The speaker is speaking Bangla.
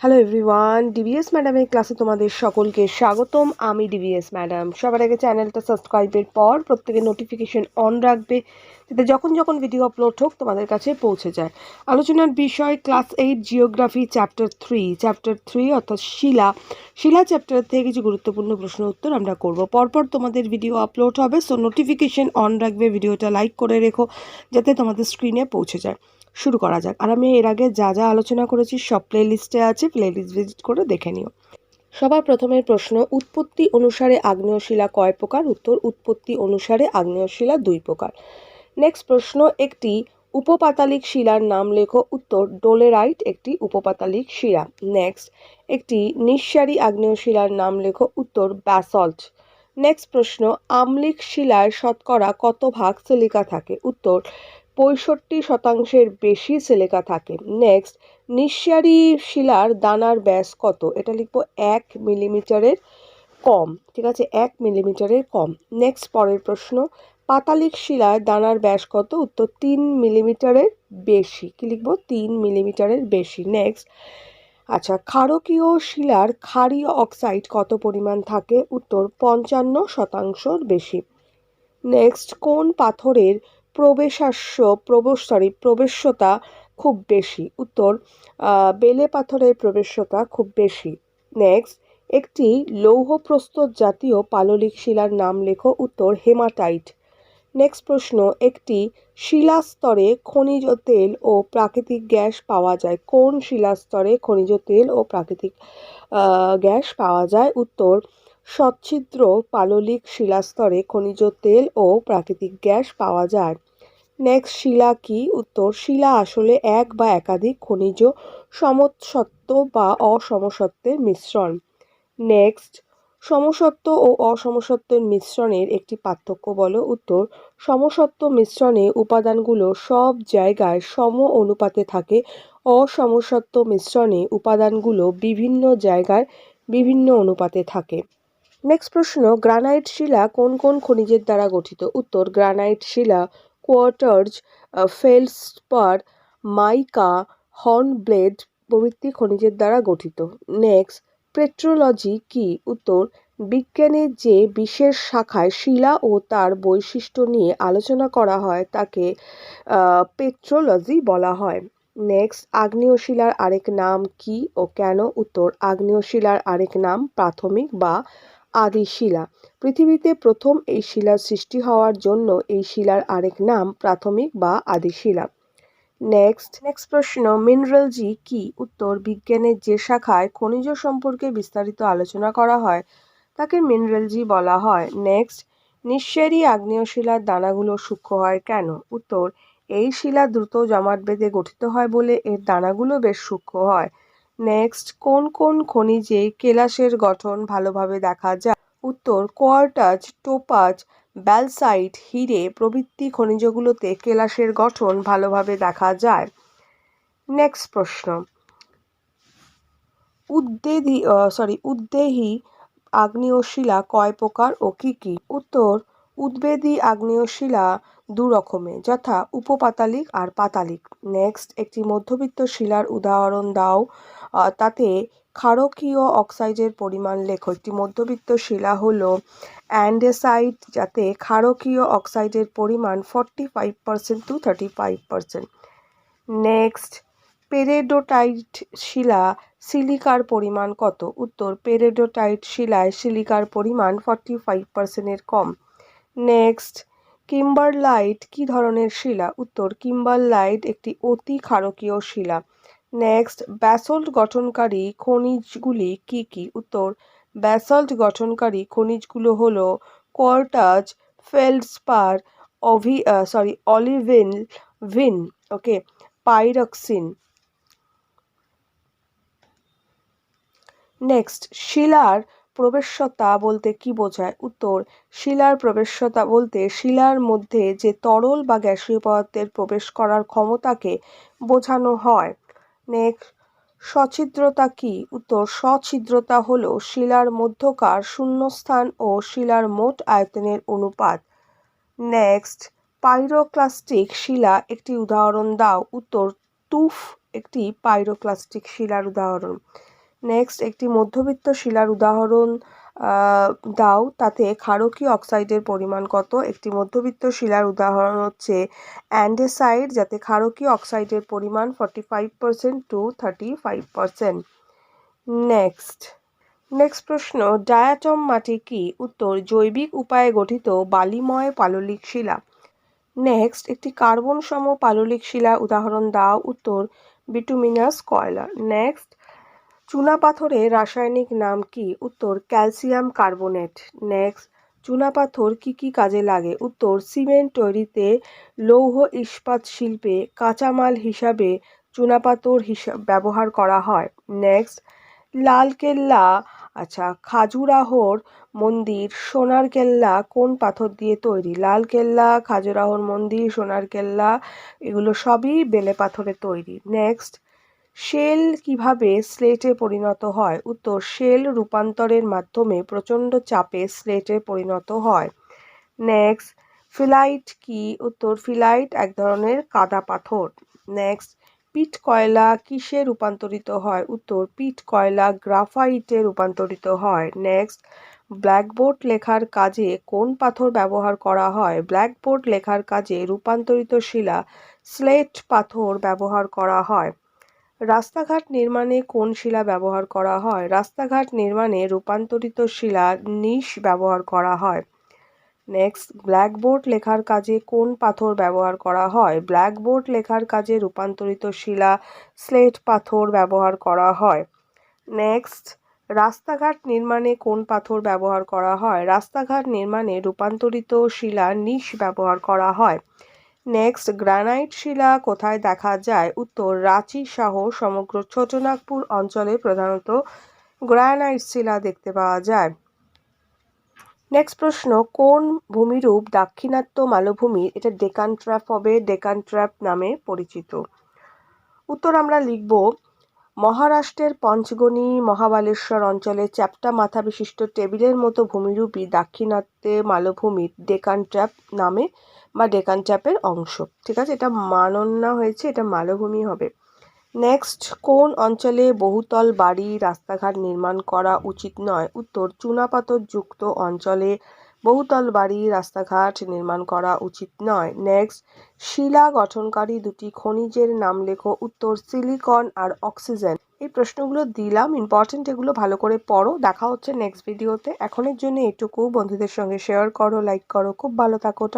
হ্যালো এভরিওয়ান ডিভিএস ম্যাডামের ক্লাসে তোমাদের সকলকে স্বাগতম। আমি ডিভিএস ম্যাডাম সবার আগে চ্যানেলটা সাবস্ক্রাইবের পর প্রত্যেকে নোটিফিকেশন অন রাখবে, যাতে যখন যখন ভিডিও আপলোড হোক তোমাদের কাছে পৌঁছে যায়। আলোচনার বিষয় class eight geography chapter three chapter three অর্থাৎ শিলা। শিলা চ্যাপ্টার থেকে কিছু গুরুত্বপূর্ণ প্রশ্ন উত্তর আমরা করব। পরপর তোমাদের ভিডিও আপলোড হবে সো নোটিফিকেশন অন রাখবে। ভিডিওটা লাইক করে রেখো, যাতে তোমাদের স্ক্রিনে পৌঁছে যায়। শুরু করা যাক। আর আমি এর আগে যা যা আলোচনা করেছি সব প্লে লিস্টে আছে প্লে লিস্ট ভিজিট করে দেখে নিও। সবার প্রথমের প্রশ্ন, উৎপত্তি অনুসারে আগ্নেয় শিলা কয় প্রকার? উত্তর, উৎপত্তি অনুসারে আগ্নেয় শিলা দুই প্রকার। নেক্সট প্রশ্ন, একটি উপপাতালিক শিলার নাম লেখো। উত্তর, ডোলেরাইট একটি উপপাতালিক শিলা। নেক্সট একটি নিঃসারী আগ্নেয় শিলার নাম লেখো। উত্তর ব্যাসল্ট নেক্সট প্রশ্ন, আমলিক শিলায় শতকরা কত ভাগ সিলিকা থাকে? উত্তর পঁয়ষট্টি শতাংশের বেশি সিলিকা থাকে। নেক্সট নিঃসারী শিলার দানার ব্যাস কত? এটা লিখব এক মিলিমিটারের কম, ঠিক আছে? এক মিলিমিটারের কম। নেক্সট পরের প্রশ্ন, পাতালিক শিলার দানার ব্যাস কত? উত্তর, তিন মিলিমিটারের বেশি। কি লিখব? তিন মিলিমিটারের বেশি। নেক্সট আচ্ছা ক্ষারকীয় শিলার ক্ষারীয় অক্সাইড কত পরিমাণ থাকে? উত্তর, পঞ্চান্ন শতাংশর বেশি। নেক্সট কোন পাথরের প্রবেশাস্য, প্রবেশ সরি প্রবেশ্যতা খুব বেশি। উত্তর বেলে পাথরের প্রবেশ্যতা খুব বেশি। নেক্সট একটি লৌহ প্রস্তুত জাতীয় পাললিক শিলার নাম লেখো। উত্তর, হেমাটাইট। নেক্সট প্রশ্ন, একটি শিলাস্তরে খনিজ তেল ও প্রাকৃতিক গ্যাস পাওয়া যায়। কোন শিলাস্তরে খনিজ তেল ও প্রাকৃতিক গ্যাস পাওয়া যায়? উত্তর সচ্ছিদ্র পাললিক শিলাস্তরে খনিজ তেল ও প্রাকৃতিক গ্যাস পাওয়া যায়। নেক্সট শিলা কি? উত্তর, শিলা আসলে এক বা একাধিক খনিজ সমসত্ব বা অসমসত্বের মিশ্রণ। নেক্সট সমসত্ব ও অসমসত্বের মিশ্রণের একটি পার্থক্য বলো। উত্তর সমসত্ব মিশ্রণে উপাদানগুলো সব জায়গায় সম অনুপাতে থাকে। অসমসত্ব মিশ্রণে উপাদানগুলো বিভিন্ন জায়গায় বিভিন্ন অনুপাতে থাকে। নেক্সট প্রশ্ন, গ্রানাইট শিলা কোন কোন খনিজের দ্বারা গঠিত? উত্তর, গ্রানাইট শিলা কোয়ার্টার্স ফেলস্পার, মাইকা, হর্নব্লেড প্রভৃতি খনিজের দ্বারা গঠিত। নেক্সট, পেট্রোলজি কি? উত্তর বিজ্ঞানের যে বিশেষ শাখায় শিলা ও তার বৈশিষ্ট্য নিয়ে আলোচনা করা হয় তাকে পেট্রোলজি বলা হয়। নেক্সট আগ্নেয় শিলার আরেক নাম কি ও কেন? উত্তর আগ্নেয় শিলার আরেক নাম প্রাথমিক বা আদি শিলা। পৃথিবীতে প্রথম এই শিলার সৃষ্টি হওয়ার জন্য এই শিলার আরেক নাম প্রাথমিক বা আদি শিলা। নেক্সট। নেক্সট প্রশ্ন, মিনারেলজি কি? উত্তর, বিজ্ঞানের যে শাখায় খনিজ সম্পর্কে বিস্তারিত আলোচনা করা হয়, তাকে মিনারেলজি বলা হয়। নেক্সট। নিঃসারী আগ্নেয় শিলার দানাগুলো সূক্ষ্ম হয় কেন? উত্তর, এই শিলা দ্রুত জমাট বেঁধে গঠিত হয় বলে এর দানাগুলো বেশ সূক্ষ্ম হয়। নেক্সট কোন কোন খনিজে কেলাসের গঠন ভালোভাবে দেখা যায়? উত্তর, কোয়ার্টাজ, টোপাজ, ব্যালসাইট, হিরে প্রভৃতি খনিজগুলোতে কেলাসের গঠন ভালোভাবে দেখা যায়। নেক্সট প্রশ্ন। উদ্দেধি সরি উদ্দেহী, আগ্নেয় শিলা কয় প্রকার ও কি কি? উত্তর উদ্বেদী আগ্নেয় শিলা দু রকমের যথা উপপাতালিক আর পাতালিক। নেক্সট একটি মধ্যবিত্ত শিলার উদাহরণ দাও। তাতে ক্ষারকীয় অক্সাইডের পরিমাণ লেখো। একটি মধ্যবিত্ত শিলা হলো অ্যান্ডেসাইট, যাতে ক্ষারকীয় অক্সাইডের পরিমাণ forty five percent to thirty five percent next peridotite শিলা সিলিকার পরিমাণ কত? উত্তর পেরেডোটাইট শিলায় সিলিকার পরিমাণ ফর্টি ফাইভ পার্সেন্টের কম। নেক্সট কিম্বারলাইট কি ধরনের শিলা? উত্তর কিম্বারলাইট একটি অতি ক্ষারকীয় শিলা। নেক্সট ব্যাসল্ট গঠনকারী খনিজগুলি কি কি? উত্তর ব্যাসল্ট গঠনকারী খনিজগুলো হলো কোয়ার্টাজ ফেলস্পার অভি সরি অলিভিন ভিন ওকে পাইরক্সিন নেক্সট শিলার প্রবেশ্যতা বলতে কি বোঝায়? উত্তর, শিলার প্রবেশ্যতা বলতে শিলার মধ্যে যে তরল বা গ্যাসীয় পদার্থের প্রবেশ করার ক্ষমতাকে বোঝানো হয়। নেক্সট, সছিদ্রতা কি? উত্তর, সছিদ্রতা হল শিলার মধ্যকার শূন্যস্থান ও শিলার মোট আয়তনের অনুপাত। নেক্সট, পাইরোক্লাস্টিক শিলা একটি উদাহরণ দাও। উত্তর তুফ একটি পাইরোক্লাস্টিক শিলার উদাহরণ। নেক্সট একটি মধ্যবিত্ত শিলার উদাহরণ দাও। তাতে ক্ষারকীয় অক্সাইডের পরিমাণ কত? একটি মধ্যবিত্ত শিলার উদাহরণ হচ্ছে অ্যান্ডেসাইড, যাতে ক্ষারকীয় অক্সাইডের পরিমাণ forty five percent to thirty five percent next next প্রশ্ন ডায়াটম মাটি কি? উত্তর, জৈবিক উপায়ে গঠিত বালিময় পাললিক শিলা। নেক্সট একটি কার্বন সম পাললিক শিলা উদাহরণ দাও। উত্তর বিটুমিনাস কয়লা নেক্সট চুনাপাথরের রাসায়নিক নাম কি? উত্তর, ক্যালসিয়াম কার্বোনেট। নেক্সট, চুনাপাথর কি কি কাজে লাগে? উত্তর, সিমেন্ট তৈরিতে লৌহ ইস্পাত শিল্পে কাঁচামাল হিসাবে চুনাপাথর হিসাব ব্যবহার করা হয়। নেক্সট, লালকেল্লা। আচ্ছা খাজুরাহোর মন্দির সোনার কেল্লা কোন পাথর দিয়ে তৈরি? লালকেল্লা, খাজুরাহোর মন্দির সোনার কেল্লা এগুলো সবই বেলে পাথরে তৈরি। নেক্সট শেল কীভাবে স্লেটে পরিণত হয়? উত্তর, শেল রূপান্তরের মাধ্যমে প্রচণ্ড চাপে স্লেটে পরিণত হয়। নেক্সট, ফিলাইট কি? উত্তর, ফিলাইট এক ধরনের কাদা পাথর। নেক্সট, পিট কয়লা কিসে রূপান্তরিত হয়? উত্তর, পিট কয়লা গ্রাফাইটে রূপান্তরিত হয়। নেক্সট, ব্ল্যাকবোর্ড লেখার কাজে কোন পাথর ব্যবহার করা হয়? ব্ল্যাকবোর্ড লেখার কাজে রূপান্তরিত শিলা স্লেট পাথর ব্যবহার করা হয়। রাস্তাঘাট নির্মাণে কোন শিলা ব্যবহার করা হয়? রাস্তাঘাট নির্মাণে রূপান্তরিত শিলা নিশ ব্যবহার করা হয়। নেক্সট ব্ল্যাকবোর্ড লেখার কাজে কোন পাথর ব্যবহার করা হয়? ব্ল্যাকবোর্ড লেখার কাজে রূপান্তরিত শিলা স্লেট পাথর ব্যবহার করা হয়। নেক্সট রাস্তাঘাট নির্মাণে কোন পাথর ব্যবহার করা হয়? রাস্তাঘাট নির্মাণে রূপান্তরিত শিলা নিশ ব্যবহার করা হয়। নেক্সট গ্রানাইট শিলা কোথায় দেখা যায়? উত্তর, রাঁচি সহ সমগ্র ছোটনাগপুর অঞ্চলে প্রধানত গ্রানাইট শিলা দেখতে পাওয়া যায়। নেক্সট প্রশ্ন, কোন ভূমিরূপ দাক্ষিণাত্য মালভূমি? এটা ডেকান ট্র্যাপ হবে ডেকান ট্র্যাপ নামে পরিচিত। উত্তর আমরা লিখব, মহারাষ্ট্রের পঞ্চগনি মহাবালেশ্বর অঞ্চলে চ্যাপ্টা মাথা বিশিষ্ট টেবিলের মতো ভূমিরূপী দাক্ষিণাত্যে মালভূমির ডেকান ট্র্যাপ নামে বা ডেকান চাপের অংশ। ঠিক আছে? এটা মানন্যা হয়েছে, এটা মালভূমি হবে। নেক্সট কোন অঞ্চলে বহুতল বাড়ি রাস্তাঘাট নির্মাণ করা উচিত নয়? উত্তর চুনাপাথর যুক্ত অঞ্চলে বহুতল বাড়ি রাস্তাঘাট নির্মাণ করা উচিত নয়। নেক্সট শিলা গঠনকারী দুটি খনিজের নাম লেখো। উত্তর, সিলিকন আর অক্সিজেন। এই প্রশ্নগুলো দিলাম ইম্পর্টেন্ট এগুলো ভালো করে পড়ো। দেখা হচ্ছে নেক্সট ভিডিওতে এখনের জন্য এটুকু। বন্ধুদের সঙ্গে শেয়ার করো লাইক করো। খুব ভালো থাকো।